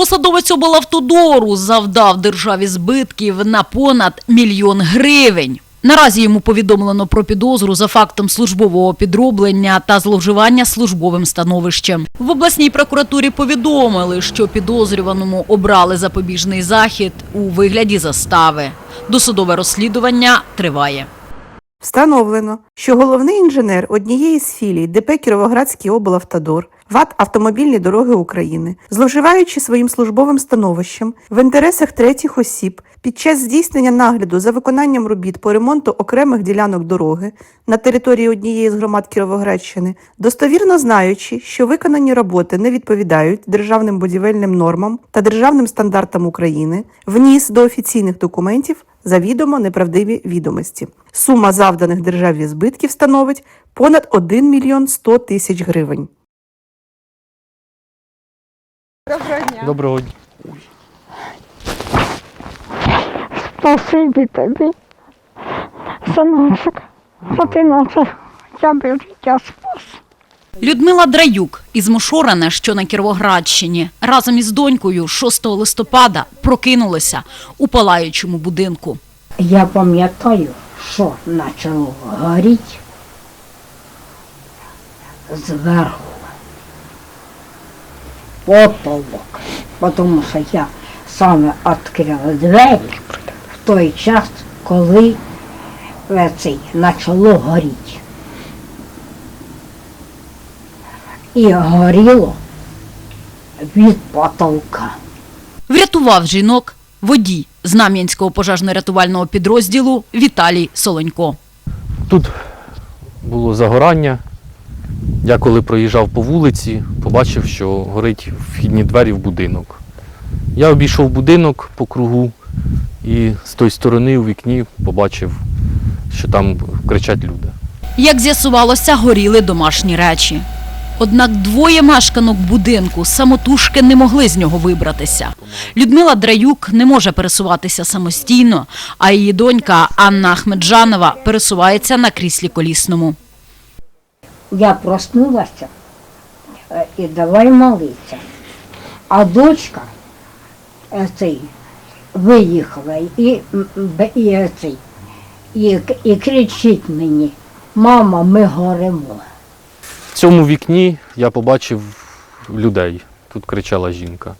Посадовець облавтодору завдав державі збитків на понад мільйон гривень. Наразі йому повідомлено про підозру за фактом службового підроблення та зловживання службовим становищем. В обласній прокуратурі повідомили, що підозрюваному обрали запобіжний захід у вигляді застави. Досудове розслідування триває. Встановлено, що головний інженер однієї з філій ДП Кіровоградський облавтодор ВАТ Автомобільні дороги України, зловживаючи своїм службовим становищем в інтересах третіх осіб під час здійснення нагляду за виконанням робіт по ремонту окремих ділянок дороги на території однієї з громад Кіровоградщини, достовірно знаючи, що виконані роботи не відповідають державним будівельним нормам та державним стандартам України, вніс до офіційних документів завідомо неправдиві відомості. Сума завданих державі збитків становить понад 1 мільйон 100 тисяч гривень. Доброго дня. Спасибі тобі, синочок, що ти наше тебе життя спас. Людмила Драюк із Мошорина, що на Кіровоградщині, разом із донькою 6 листопада прокинулися у палаючому будинку. Я пам'ятаю, що почало горіти зверху потолок, тому що я саме відкрила двері в той час, коли е, цей почало горіти. І горіло від потолка. Врятував жінок водій Знам'янського пожежно-рятувального підрозділу Віталій Солонько. Тут було загорання. Я коли проїжджав по вулиці, побачив, що горить вхідні двері в будинок. Я обійшов будинок по кругу і з тої сторони у вікні побачив, що там кричать люди. Як з'ясувалося, горіли домашні речі. Однак двоє мешканок будинку самотужки не могли з нього вибратися. Людмила Драюк не може пересуватися самостійно, а її донька Анна Ахмеджанова пересувається на кріслі колісному. Я проснулася е, і давай молитися. А дочка е, цей, виїхала і, і, е, цей, і, і кричить мені, мама, ми горимо. В цьому вікні я побачив людей. Тут кричала жінка.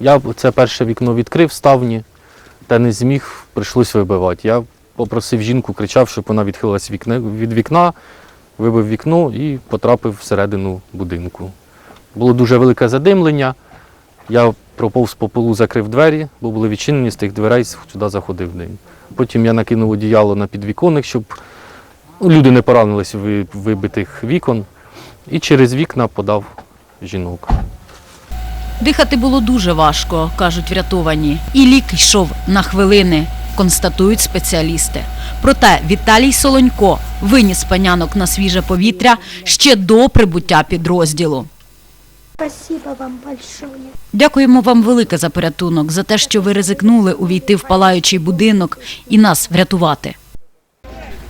Я це перше вікно відкрив ставні, та не зміг, прийшлось вибивати. Я попросив жінку, кричав, щоб вона відхилилась від вікна, вибив вікно і потрапив всередину будинку. Було дуже велике задимлення. Я проповз по полу, закрив двері, бо були відчинені з тих дверей, сюди заходив дим. Потім я накинув одіяло на підвіконник, щоб ну, люди не поранились від вибитих вікон. І через вікна подав жінок. Дихати було дуже важко, кажуть врятовані. І лік йшов на хвилини, констатують спеціалісти. Проте Віталій Солонько виніс панянок на свіже повітря ще до прибуття підрозділу. Спасибо вам большое. Дякуємо вам велике за порятунок, за те, що ви ризикнули увійти в палаючий будинок і нас врятувати.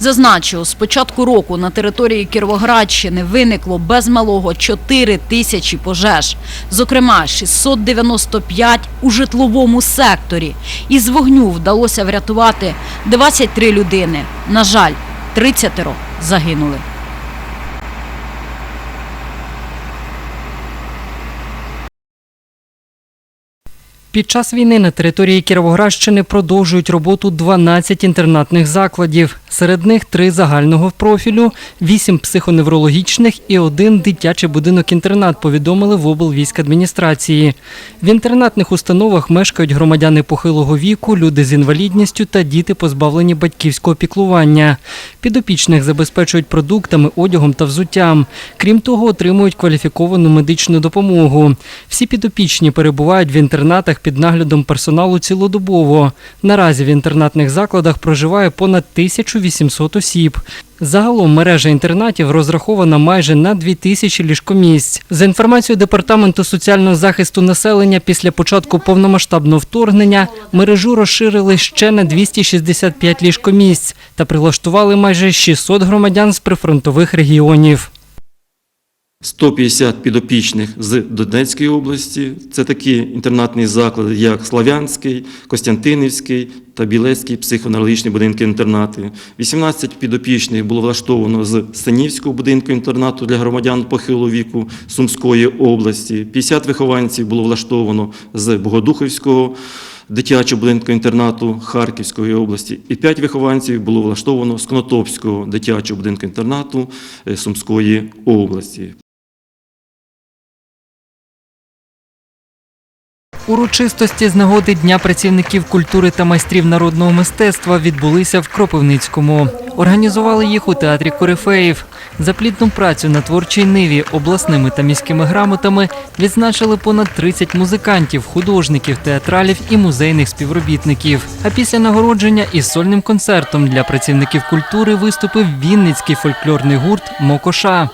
Зазначу, з початку року на території Кіровоградщини виникло без малого 4 тисячі пожеж, зокрема 695 у житловому секторі. Із вогню вдалося врятувати 23 людини. На жаль, 30 загинули. Під час війни на території Кіровоградщини продовжують роботу 12 інтернатних закладів. Серед них три загального профілю, вісім психоневрологічних і один дитячий будинок-інтернат, повідомили в облвійськадміністрації. В інтернатних установах мешкають громадяни похилого віку, люди з інвалідністю та діти, позбавлені батьківського піклування. Підопічних забезпечують продуктами, одягом та взуттям. Крім того, отримують кваліфіковану медичну допомогу. Всі підопічні перебувають в інтернатах під наглядом персоналу цілодобово. Наразі в інтернатних закладах проживає понад 1800 осіб. Загалом мережа інтернатів розрахована майже на 2000 ліжкомісць. За інформацією Департаменту соціального захисту населення, після початку повномасштабного вторгнення мережу розширили ще на 265 ліжкомісць та прилаштували майже 600 громадян з прифронтових регіонів. 150 підопічних з Донецької області. Це такі інтернатні заклади, як Славянський, Костянтинівський та Білецький психоаналітичні будинки-інтернати. 18 підопічних було влаштовано з Станівського будинку інтернату для громадян похилого віку Сумської області. 50 вихованців було влаштовано з Богодухівського дитячого будинку інтернату Харківської області, і 5 вихованців було влаштовано з Конотопського дитячого будинку інтернату е, Сумської області. Урочистості з нагоди Дня працівників культури та майстрів народного мистецтва відбулися в Кропивницькому. Організували їх у театрі Корифеїв. За плідну працю на творчій ниві обласними та міськими грамотами відзначили понад 30 музикантів, художників, театралів і музейних співробітників. А після нагородження із сольним концертом для працівників культури виступив Вінницький фольклорний гурт Мокоша.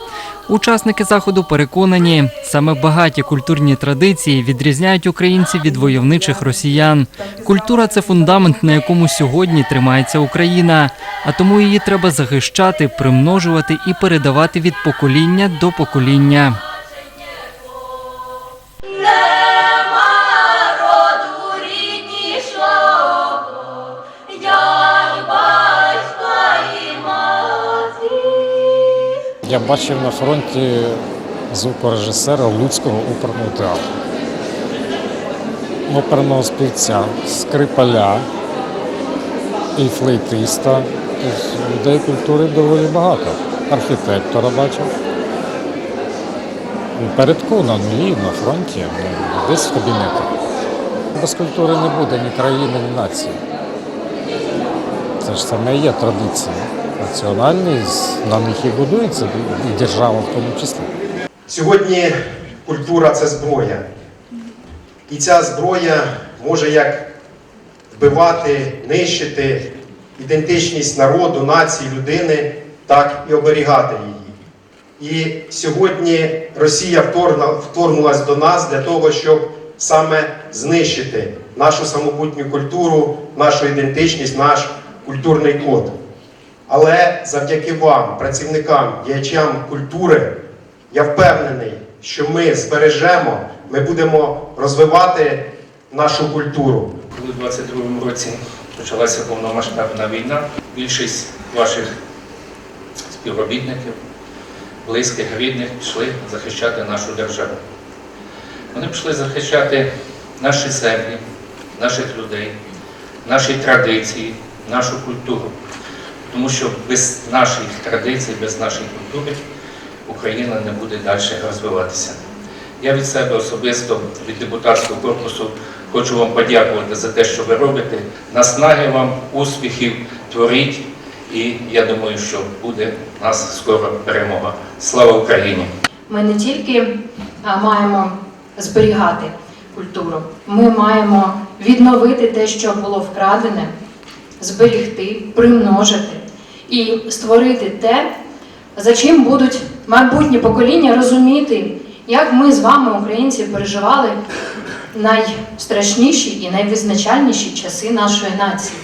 Учасники заходу переконані, саме багаті культурні традиції відрізняють українців від войовничих росіян. Культура це фундамент, на якому сьогодні тримається Україна, а тому її треба захищати, примножувати і передавати від покоління до покоління. Я бачив на фронті звукорежисера Луцького оперного театру, оперного співця, скрипаля і флейтиста. Тобто людей культури доволі багато. Архітектора бачив. Передку на нулі, на фронті, ну, десь в кабінетах. Без культури не буде ні країни, ні нації. Це ж саме є традиція. Національність, на них і будується, і держава в тому числі. Сьогодні культура це зброя. І ця зброя може як вбивати, нищити ідентичність народу, нації, людини, так і оберігати її. І сьогодні Росія вторгнулась до нас для того, щоб саме знищити нашу самобутню культуру, нашу ідентичність, наш культурний код. Але завдяки вам, працівникам, діячам культури, я впевнений, що ми збережемо, ми будемо розвивати нашу культуру. У 22-му році почалася повномасштабна війна, більшість ваших співробітників, близьких, рідних пішли захищати нашу державу. Вони пішли захищати наші землі, наших людей, наші традиції, нашу культуру. Тому що без наших традицій, без нашої культури Україна не буде далі розвиватися. Я від себе особисто, від депутатського корпусу, хочу вам подякувати за те, що ви робите. Наснаги вам, успіхів, творіть. І я думаю, що буде у нас скоро перемога. Слава Україні! Ми не тільки маємо зберігати культуру, ми маємо відновити те, що було вкрадене, зберігти, примножити і створити те, за чим будуть майбутні покоління розуміти, як ми з вами, українці, переживали найстрашніші і найвизначальніші часи нашої нації.